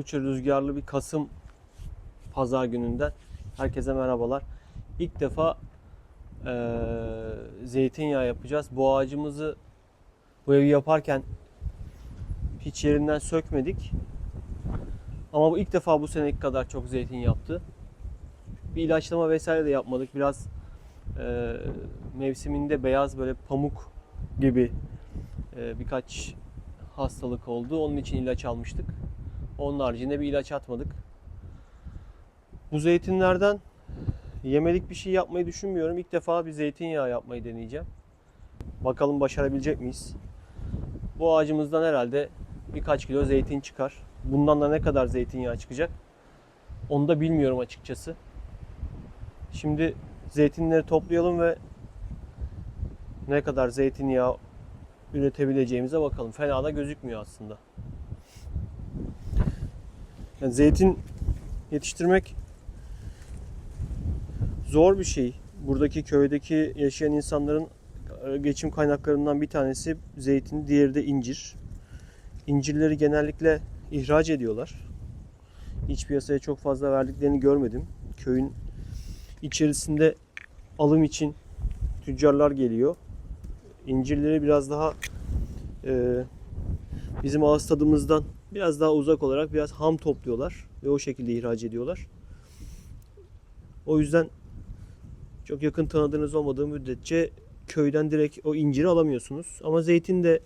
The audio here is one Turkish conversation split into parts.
oldukça rüzgarlı bir Kasım pazar gününden herkese merhabalar. İlk defa eee, zeytinyağı yapacağız. Bu ağacımızı bu evi yaparken hiç yerinden sökmedik. Ama bu ilk defa bu seneki kadar çok zeytin yaptı. Bir ilaçlama vesaire de yapmadık. Biraz eee, mevsiminde beyaz böyle pamuk gibi eee, birkaç hastalık oldu. Onun için ilaç almıştık. Onun haricinde bir ilaç atmadık. Bu zeytinlerden yemelik bir şey yapmayı düşünmüyorum. İlk defa bir zeytinyağı yapmayı deneyeceğim. Bakalım başarabilecek miyiz? Bu ağacımızdan herhalde birkaç kilo zeytin çıkar. Bundan da ne kadar zeytinyağı çıkacak? Onu da bilmiyorum açıkçası. Şimdi zeytinleri toplayalım ve ne kadar zeytinyağı üretebileceğimize bakalım. Fena da gözükmüyor aslında. Yani zeytin yetiştirmek zor bir şey. Buradaki köydeki yaşayan insanların e, geçim kaynaklarından bir tanesi zeytin, diğeri de incir. İncirleri genellikle ihraç ediyorlar. İç piyasaya çok fazla verdiklerini görmedim. Köyün içerisinde alım için tüccarlar geliyor. İncirleri biraz daha e, bizim ağız tadımızdan biraz daha uzak olarak biraz ham topluyorlar ve o şekilde ihraç ediyorlar. O yüzden çok yakın tanıdığınız olmadığı müddetçe köyden direkt o inciri alamıyorsunuz. Ama zeytin de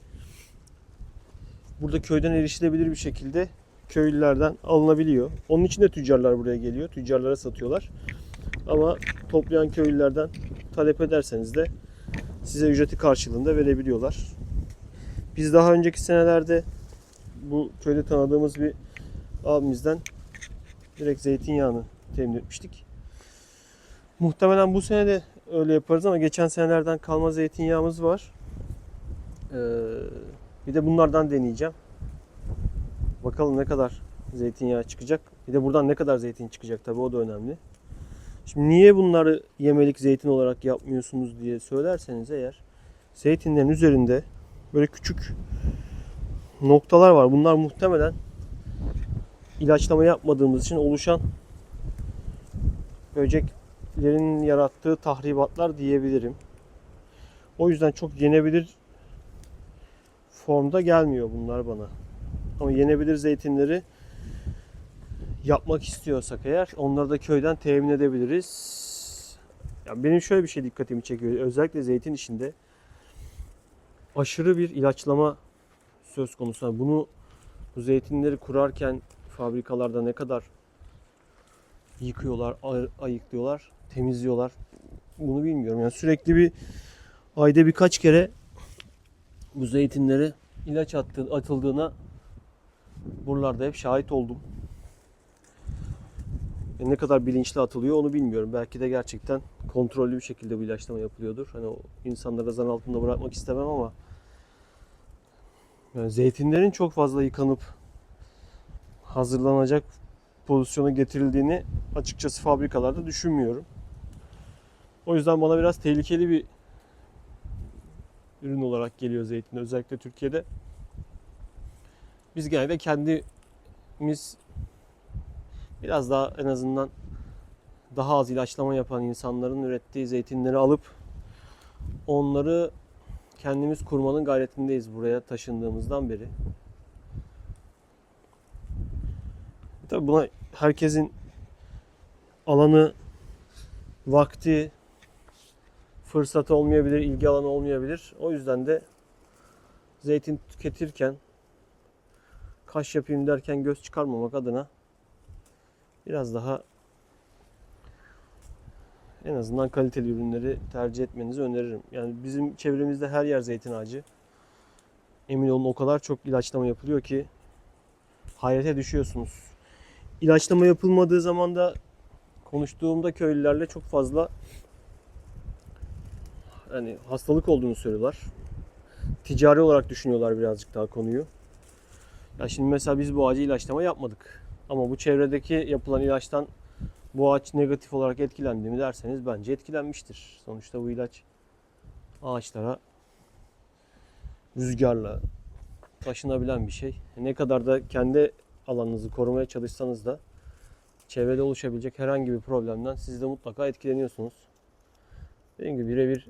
burada köyden erişilebilir bir şekilde köylülerden alınabiliyor. Onun için de tüccarlar buraya geliyor. Tüccarlara satıyorlar. Ama toplayan köylülerden talep ederseniz de size ücreti karşılığında verebiliyorlar. Biz daha önceki senelerde bu köyde tanıdığımız bir abimizden direkt zeytinyağını temin etmiştik. Muhtemelen bu sene de öyle yaparız ama geçen senelerden kalma zeytinyağımız var. Ee, bir de bunlardan deneyeceğim. Bakalım ne kadar zeytinyağı çıkacak. Bir de buradan ne kadar zeytin çıkacak tabii o da önemli. Şimdi niye bunları yemelik zeytin olarak yapmıyorsunuz diye söylerseniz eğer zeytinlerin üzerinde böyle küçük noktalar var. Bunlar muhtemelen ilaçlama yapmadığımız için oluşan böceklerin yarattığı tahribatlar diyebilirim. O yüzden çok yenebilir formda gelmiyor bunlar bana. Ama yenebilir zeytinleri yapmak istiyorsak eğer onları da köyden temin edebiliriz. Yani benim şöyle bir şey dikkatimi çekiyor. Özellikle zeytin işinde aşırı bir ilaçlama söz konusu. Yani bunu bu zeytinleri kurarken fabrikalarda ne kadar yıkıyorlar, ay- ayıklıyorlar, temizliyorlar bunu bilmiyorum. Yani sürekli bir ayda birkaç kere bu zeytinleri ilaç attı, atıldığına buralarda hep şahit oldum. E, ne kadar bilinçli atılıyor onu bilmiyorum. Belki de gerçekten kontrollü bir şekilde bu ilaçlama yapılıyordur. Hani o insanları zan altında bırakmak istemem ama yani zeytinlerin çok fazla yıkanıp hazırlanacak pozisyona getirildiğini açıkçası fabrikalarda düşünmüyorum. O yüzden bana biraz tehlikeli bir ürün olarak geliyor zeytin özellikle Türkiye'de. Biz genelde kendimiz biraz daha en azından daha az ilaçlama yapan insanların ürettiği zeytinleri alıp onları kendimiz kurmanın gayretindeyiz buraya taşındığımızdan beri. Tabii buna herkesin alanı, vakti, fırsatı olmayabilir, ilgi alanı olmayabilir. O yüzden de zeytin tüketirken kaş yapayım derken göz çıkarmamak adına biraz daha en azından kaliteli ürünleri tercih etmenizi öneririm. Yani bizim çevremizde her yer zeytin ağacı. Emin olun o kadar çok ilaçlama yapılıyor ki hayrete düşüyorsunuz. İlaçlama yapılmadığı zaman da konuştuğumda köylülerle çok fazla hani hastalık olduğunu söylüyorlar. Ticari olarak düşünüyorlar birazcık daha konuyu. Ya şimdi mesela biz bu ağacı ilaçlama yapmadık. Ama bu çevredeki yapılan ilaçtan bu ağaç negatif olarak etkilendi mi derseniz bence etkilenmiştir. Sonuçta bu ilaç ağaçlara rüzgarla taşınabilen bir şey. Ne kadar da kendi alanınızı korumaya çalışsanız da çevrede oluşabilecek herhangi bir problemden siz de mutlaka etkileniyorsunuz. Dediğim gibi birebir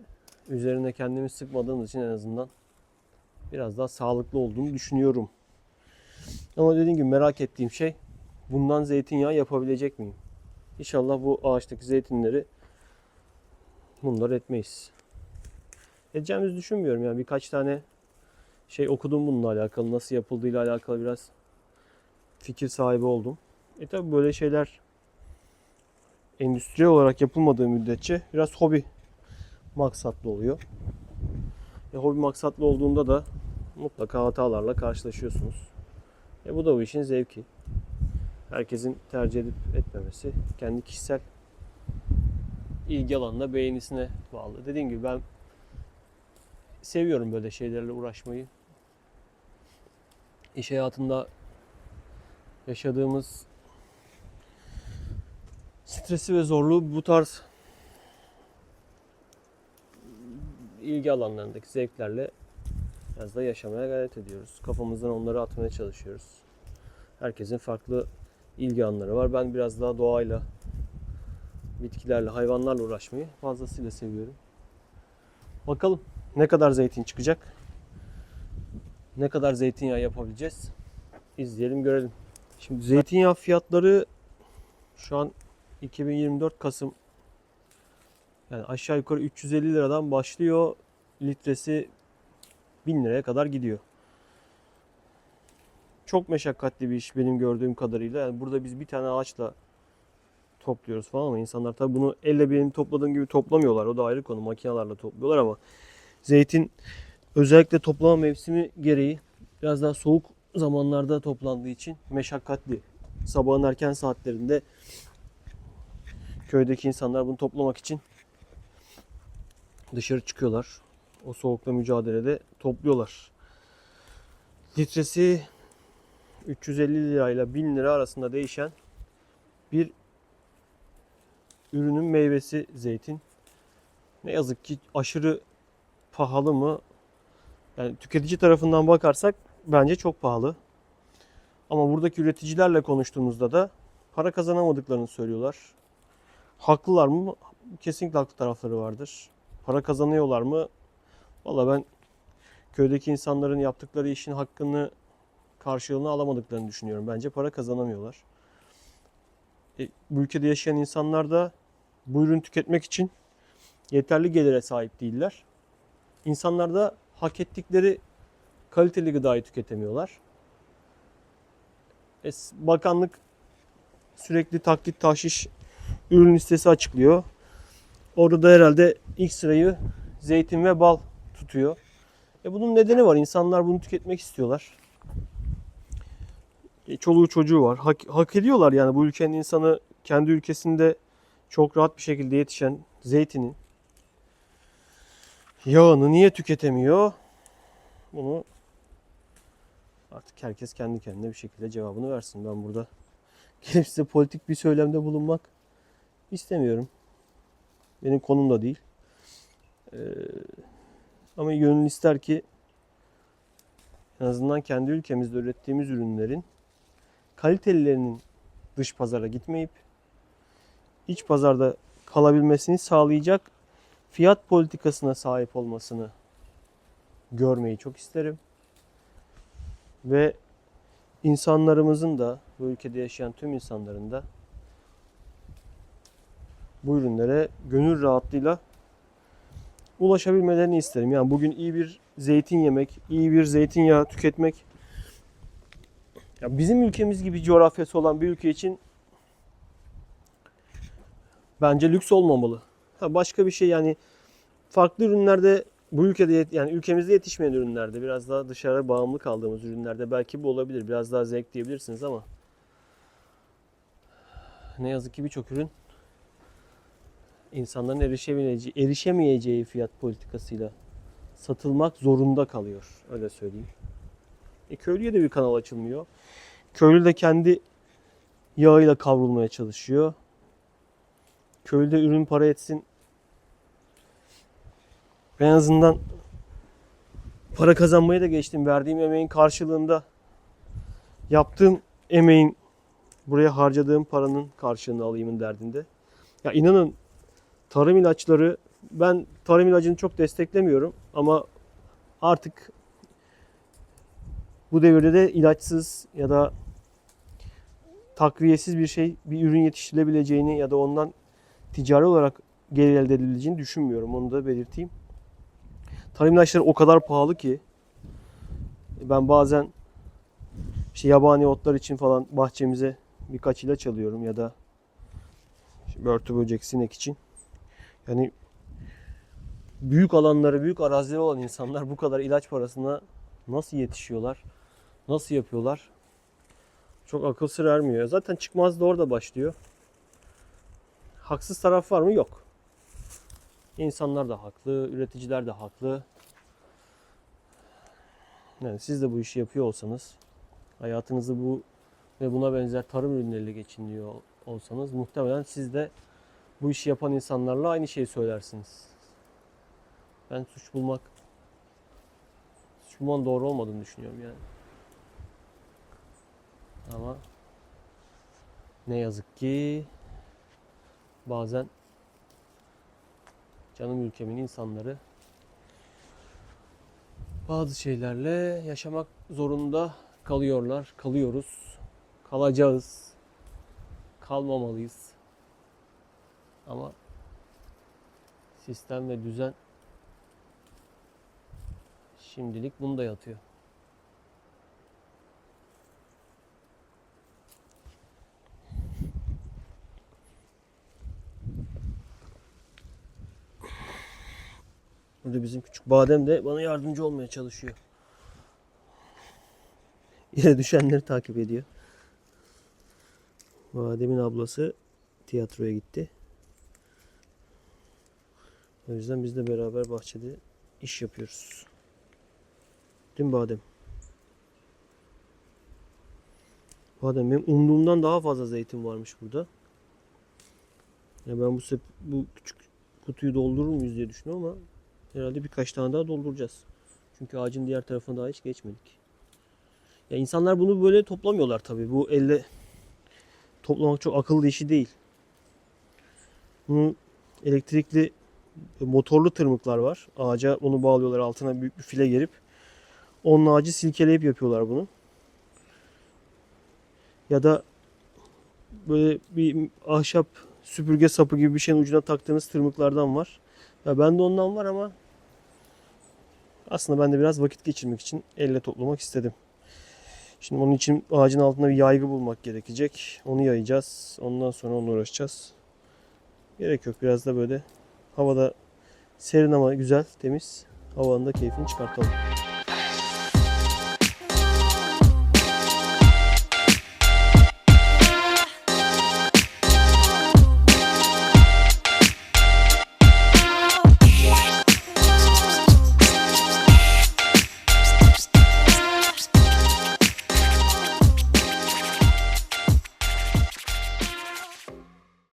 üzerine kendimi sıkmadığımız için en azından biraz daha sağlıklı olduğunu düşünüyorum. Ama dediğim gibi merak ettiğim şey bundan zeytinyağı yapabilecek miyim? İnşallah bu ağaçtaki zeytinleri bunlar etmeyiz. Edeceğimizi düşünmüyorum yani birkaç tane şey okudum bununla alakalı nasıl yapıldığıyla alakalı biraz fikir sahibi oldum. E tabi böyle şeyler endüstri olarak yapılmadığı müddetçe biraz hobi maksatlı oluyor. E, hobi maksatlı olduğunda da mutlaka hatalarla karşılaşıyorsunuz. E bu da bu işin zevki. Herkesin tercih edip etmemesi kendi kişisel ilgi alanına, beğenisine bağlı. Dediğim gibi ben seviyorum böyle şeylerle uğraşmayı. İş hayatında yaşadığımız stresi ve zorluğu bu tarz ilgi alanlarındaki zevklerle biraz da yaşamaya gayret ediyoruz. Kafamızdan onları atmaya çalışıyoruz. Herkesin farklı ilgi alanları var. Ben biraz daha doğayla, bitkilerle, hayvanlarla uğraşmayı fazlasıyla seviyorum. Bakalım ne kadar zeytin çıkacak? Ne kadar zeytinyağı yapabileceğiz? İzleyelim görelim. Şimdi zeytinyağı fiyatları şu an 2024 Kasım yani aşağı yukarı 350 liradan başlıyor. Litresi 1000 liraya kadar gidiyor. Çok meşakkatli bir iş benim gördüğüm kadarıyla. Yani burada biz bir tane ağaçla topluyoruz falan ama insanlar tabii bunu elle benim topladığım gibi toplamıyorlar. O da ayrı konu. Makinelerle topluyorlar ama zeytin özellikle toplama mevsimi gereği biraz daha soğuk zamanlarda toplandığı için meşakkatli. Sabahın erken saatlerinde köydeki insanlar bunu toplamak için dışarı çıkıyorlar. O soğukla mücadelede topluyorlar. Litresi 350 lirayla 1000 lira arasında değişen bir ürünün meyvesi zeytin. Ne yazık ki aşırı pahalı mı? Yani tüketici tarafından bakarsak bence çok pahalı. Ama buradaki üreticilerle konuştuğumuzda da para kazanamadıklarını söylüyorlar. Haklılar mı? Kesinlikle haklı tarafları vardır. Para kazanıyorlar mı? Valla ben köydeki insanların yaptıkları işin hakkını karşılığını alamadıklarını düşünüyorum. Bence para kazanamıyorlar. E, bu ülkede yaşayan insanlar da bu ürünü tüketmek için yeterli gelire sahip değiller. İnsanlar da hak ettikleri kaliteli gıdayı tüketemiyorlar. E, bakanlık sürekli taklit tahşiş ürün listesi açıklıyor. Orada da herhalde ilk sırayı zeytin ve bal tutuyor. E bunun nedeni var. İnsanlar bunu tüketmek istiyorlar. E, çoluğu çocuğu var. Hak, hak ediyorlar yani bu ülkenin insanı kendi ülkesinde çok rahat bir şekilde yetişen zeytinin yağını niye tüketemiyor? Bunu artık herkes kendi kendine bir şekilde cevabını versin. Ben burada gelip size politik bir söylemde bulunmak istemiyorum. Benim konum da değil. Ee, ama gönül ister ki en azından kendi ülkemizde ürettiğimiz ürünlerin kalitelilerinin dış pazara gitmeyip iç pazarda kalabilmesini sağlayacak fiyat politikasına sahip olmasını görmeyi çok isterim. Ve insanlarımızın da bu ülkede yaşayan tüm insanların da bu ürünlere gönül rahatlığıyla ulaşabilmelerini isterim. Yani bugün iyi bir zeytin yemek, iyi bir zeytinyağı tüketmek ya bizim ülkemiz gibi coğrafyası olan bir ülke için bence lüks olmamalı. Ha başka bir şey yani farklı ürünlerde bu ülkede yani ülkemizde yetişmeyen ürünlerde biraz daha dışarı bağımlı kaldığımız ürünlerde belki bu olabilir. Biraz daha zevk diyebilirsiniz ama ne yazık ki birçok ürün insanların erişemeyeceği, erişemeyeceği fiyat politikasıyla satılmak zorunda kalıyor. Öyle söyleyeyim. E, köylüye de bir kanal açılmıyor. Köylü de kendi yağıyla kavrulmaya çalışıyor. Köylü de ürün para etsin. En azından para kazanmayı da geçtim. Verdiğim emeğin karşılığında yaptığım emeğin buraya harcadığım paranın karşılığını alayımın derdinde. Ya inanın tarım ilaçları ben tarım ilacını çok desteklemiyorum ama artık bu devirde de ilaçsız ya da takviyesiz bir şey, bir ürün yetiştirilebileceğini ya da ondan ticari olarak gelir elde edileceğini düşünmüyorum. Onu da belirteyim. Tarım ilaçları o kadar pahalı ki ben bazen işte yabani otlar için falan bahçemize birkaç ilaç alıyorum ya da işte börtü böcek sinek için. Yani büyük alanları, büyük arazileri olan insanlar bu kadar ilaç parasına nasıl yetişiyorlar? Nasıl yapıyorlar? Çok akıl sır ermiyor. Zaten çıkmaz da orada başlıyor. Haksız taraf var mı? Yok. İnsanlar da haklı, üreticiler de haklı. Yani siz de bu işi yapıyor olsanız, hayatınızı bu ve buna benzer tarım ürünleriyle geçiniyor olsanız muhtemelen siz de bu işi yapan insanlarla aynı şeyi söylersiniz. Ben suç bulmak suç bulmanın doğru olmadığını düşünüyorum yani. Ama ne yazık ki bazen canım ülkemin insanları bazı şeylerle yaşamak zorunda kalıyorlar, kalıyoruz, kalacağız, kalmamalıyız. Ama sistem ve düzen şimdilik bunda yatıyor. Burada bizim küçük badem de bana yardımcı olmaya çalışıyor. Yere düşenleri takip ediyor. Badem'in ablası tiyatroya gitti. O yüzden biz de beraber bahçede iş yapıyoruz. Değil mi Badem? Badem benim umduğumdan daha fazla zeytin varmış burada. Ya ben bu bu küçük kutuyu doldurur muyuz diye düşünüyorum ama herhalde birkaç tane daha dolduracağız. Çünkü ağacın diğer tarafına daha hiç geçmedik. Ya insanlar bunu böyle toplamıyorlar tabii. Bu elle toplamak çok akıllı işi değil. Bunu elektrikli motorlu tırmıklar var. Ağaca onu bağlıyorlar altına büyük bir file gerip onun ağacı silkeleyip yapıyorlar bunu. Ya da böyle bir ahşap süpürge sapı gibi bir şeyin ucuna taktığınız tırmıklardan var. Ya bende ondan var ama aslında ben de biraz vakit geçirmek için elle toplamak istedim. Şimdi onun için ağacın altında bir yaygı bulmak gerekecek. Onu yayacağız. Ondan sonra onunla uğraşacağız. Gerek yok. Biraz da böyle havada serin ama güzel, temiz. Havanın da keyfini çıkartalım.